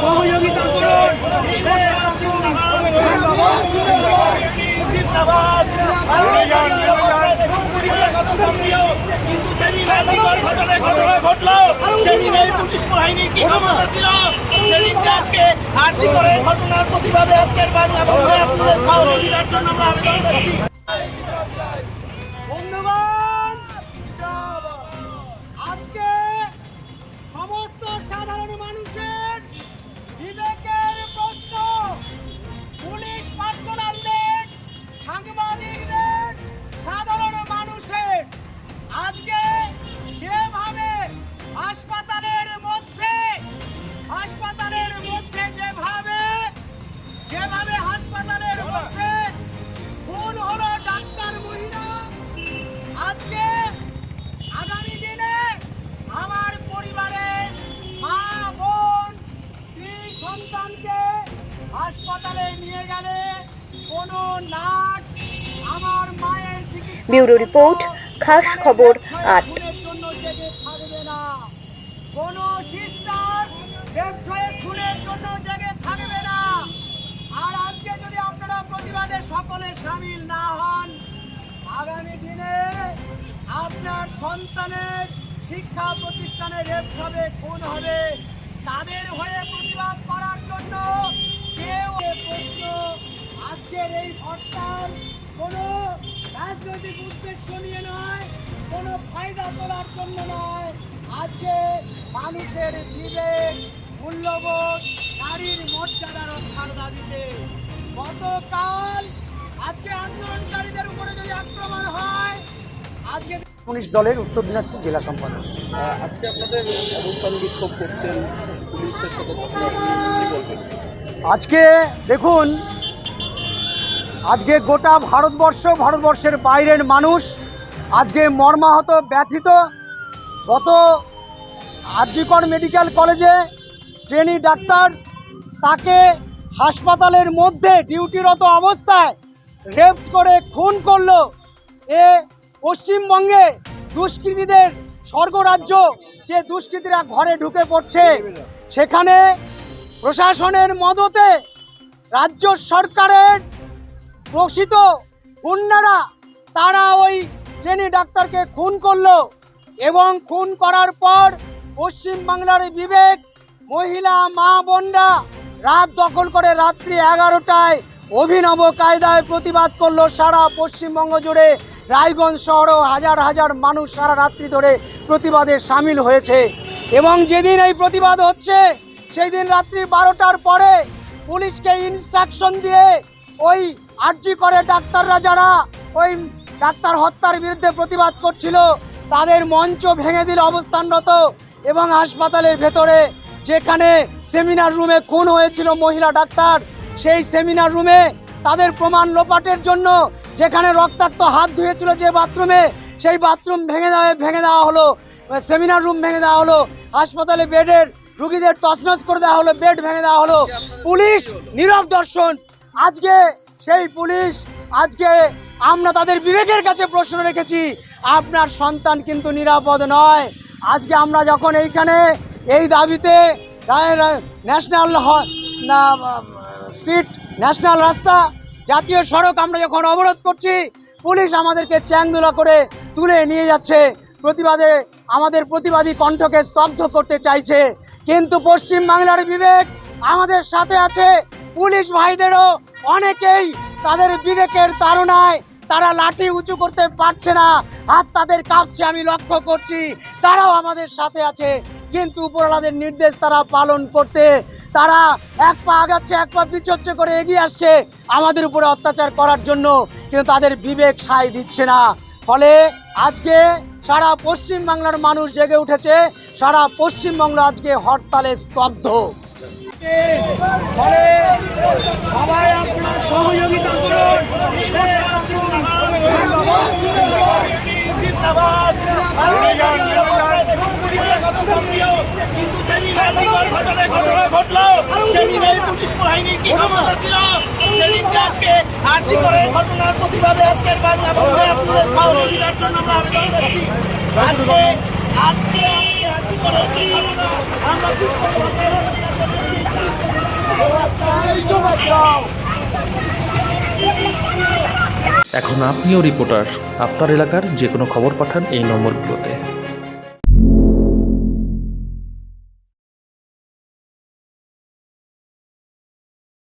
সহযোগিতা কি ক্ষমতা ছিল সেদিনকে আজকে ঘটনার প্রতিবাদে আজকের বাংলা বন্ধে আপনাদের সহযোগিতার জন্য আমরা আবেদন করছি বিবেকের প্রশ্ন। পুলিশ সাধারণ মানুষের। আজকে যেভাবে হাসপাতালের মধ্যে হাসপাতালের মধ্যে যেভাবে যেভাবে ব্যুরো রিপোর্ট খাস খবর আট। জন্য জেগে থাকবে না। কোনো সিস্টার খুনের জন্য জেগে থাকবে না। আর আজকে যদি আপনারা প্রতিবাদে সকলে সামিল না হন আগামী দিনে আপনার সন্তানের শিক্ষা প্রতিষ্ঠানে রেপ হবে খুন হবে তাদের হয়ে প্রতিবাদ করার জন্য কেউ প্রশ্ন আজকের এই হরতাল কোনো রাজনৈতিক উদ্দেশ্য নিয়ে নয়, কোনো ফায়দা তোলার জন্য নয়। আজকে মানুষের বিবেক মূল্যবোধ, নারীর মর্যাদা রক্ষার কমিউনিস্ট দলের উত্তর দিনাজপুর জেলা সম্পাদক। আজকে আপনাদের অবস্থান বিক্ষোভ করছেন পুলিশের সাথে বলবেন? আজকে দেখুন আজকে গোটা ভারতবর্ষ ভারতবর্ষের বাইরের মানুষ আজকে মর্মাহত ব্যথিত। গত আরজিকর মেডিকেল কলেজে ট্রেনি ডাক্তার তাকে হাসপাতালের মধ্যে ডিউটিরত অবস্থায় রেপ করে খুন করল। এ পশ্চিমবঙ্গে দুষ্কৃতীদের স্বর্গরাজ্য যে দুষ্কৃতীরা ঘরে ঢুকে পড়ছে, সেখানে প্রশাসনের মদতে রাজ্য সরকারের প্রসিত গুন্ডারা তারা ওই ট্রেনি ডাক্তারকে খুন করল এবং খুন করার পর পশ্চিমবাংলার বিবেক, মহিলা, মা, বোনরা রাত দখল করে রাত্রি এগারোটায় অভিনব কায়দায় প্রতিবাদ করল সারা পশ্চিমবঙ্গ জুড়ে। রায়গঞ্জ শহরেও হাজার হাজার মানুষ সারা রাত্রি ধরে প্রতিবাদে সামিল হয়েছে। এবং যেদিন এই প্রতিবাদ হচ্ছে সেই দিন রাত্রি বারোটার পরে পুলিশকে ইনস্ট্রাকশন দিয়ে ওই আর্জি করে ডাক্তাররা যারা ওই ডাক্তার হত্যার বিরুদ্ধে প্রতিবাদ করছিল, তাদের মঞ্চ ভেঙে দিল অবস্থানরত এবং হাসপাতালের ভেতরে যেখানে সেমিনার রুমে খুন হয়েছিল মহিলা ডাক্তার, সেই সেমিনার রুমে তাদের প্রমাণ লোপাটের জন্য যেখানে রক্তাক্ত হাত ধুয়েছিল যে বাথরুমে, সেই বাথরুম ভেঙে দেওয়া ভেঙে দেওয়া হলো সেমিনার রুম ভেঙে দেওয়া হলো, হাসপাতালে বেডের রুগীদের তছনছ করে দেওয়া হলো, বেড ভেঙে দেওয়া হলো। পুলিশ নীরব দর্শন। আজকে সেই পুলিশ, আজকে আমরা তাদের বিবেকের কাছে প্রশ্ন রেখেছি, আপনার সন্তান কিন্তু নিরাপদ নয়। আজকে আমরা যখন এইখানে, এই দাবিতে ন্যাশনাল স্ট্রিট, ন্যাশনাল রাস্তা জাতীয় সড়ক আমরা যখন অবরোধ করছি, পুলিশ আমাদেরকে চ্যাংদোলা করে তুলে নিয়ে যাচ্ছে। প্রতিবাদে আমাদের প্রতিবাদী কণ্ঠকে স্তব্ধ করতে চাইছে। কিন্তু পশ্চিম বাংলার বিবেক আমাদের সাথে আছে। পুলিশ ভাইদেরও অনেকেই তাদের বিবেকের তাড়নায় তারা লাঠি উঁচু করতে পারছে না। হাত তাদের কাঁপছে, আমি লক্ষ্য করছি। তারাও আমাদের সাথে আছে। কিন্তু উপরওয়ালাদের নির্দেশ তারা পালন করতে তারা এক পা আগাচ্ছে, এক পা পিছচ্ছে করে এগিয়ে আসছে আমাদের উপরে অত্যাচার করার জন্য। কিন্তু তাদের বিবেক সায় দিচ্ছে না। ফলে আজকে সারা পশ্চিম বাংলার মানুষ জেগে উঠেছে। সারা পশ্চিমবঙ্গ আজকে হরতালে স্তব্ধ। সবাই আপনার সহযোগিতা করুন কিন্তু যেদিন আর্থিকর ঘটনায় ঘটনা ঘটলো সেদিন এই পুলিশ বাহিনীর কি ক্ষমতা ছিল? সেদিনকে আজকে আর্থিকরের ঘটনার প্রতিবাদে আজকের বাংলা বন্ধে আপনাদের সহযোগিতার জন্য আমরা আবেদন করছি। আজকে আজকে ঘটনা আমরা দুঃখ এখন আপনিও রিপোর্টার আপনার এলাকার যে কোনো খবর পাঠান এই নম্বরগুলোতে।